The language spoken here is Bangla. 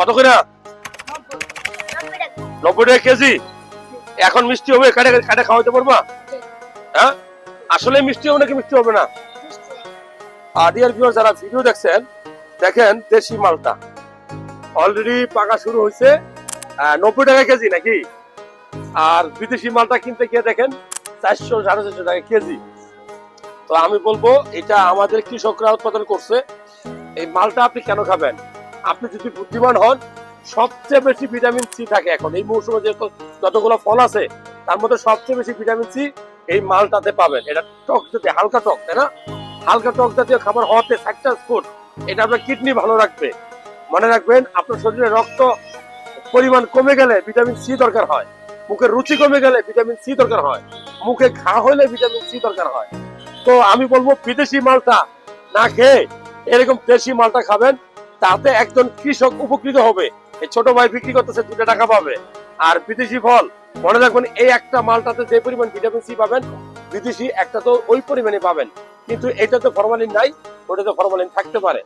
কত নব্বই টাকা কেজি? এখন মিষ্টি হবে কাটে কাটে খাওয়াতে হ্যাঁ? আসলে মিষ্টি হবে নাকি মিষ্টি হবে না? যারা ভিডিও দেখছেন, দেখেন দেশি মালটা। অলরেডি পাকা শুরু হয়েছে নব্বই টাকা কেজি নাকি? আর বিদেশি মালটা কিনতে গিয়ে দেখেন, চারশো, সাড়ে চারশো টাকা কেজি। তো আমি বলব, এটা আমাদের কৃষকরা উৎপাদন করছে। এই মালটা আপনি কেন খাবেন? আপনি যদি বুদ্ধিমান হন, সবচেয়ে বেশি ভিটামিন সি থাকে এখন। এই মৌসুমে যে যতগুলো ফল আছে, তার মধ্যে সবচেয়ে বেশি ভিটামিন সি এই মালটাতে পাবেন। এটা টক জাতীয়, হালকা টক, তাই না? হালকা টক জাতীয় খাবার হওয়াতে সাকসেস ফুড এটা আপনার কিডনি ভালো রাখবে। মনে রাখবেন, আপনার শরীরে রক্ত পরিমাণ কমে গেলে ভিটামিন সি দরকার হয়। মুখের রুচি কমে গেলে ভিটামিন সি দরকার হয়। মুখে ঘা হলে ভিটামিন সি দরকার হয়। তো আমি বলব, বিদেশি মালটা না খেয়ে এরকম দেশি মালটা খাবেন। তাতে একজন কৃষক উপকৃত হবে। এই ছোট ভাই বিক্রি করতেছে, দুটো টাকা পাবে। আর বিদেশি ফল, মনে রাখবেন, এই একটা মালটাতে যে পরিমাণ ভিটামিন সি পাবেন, বিদেশি একটা তো ওই পরিমাণে পাবেন। কিন্তু এটা তো ফরমালিন নাই ওটা তো ফরমালিন থাকতে পারে।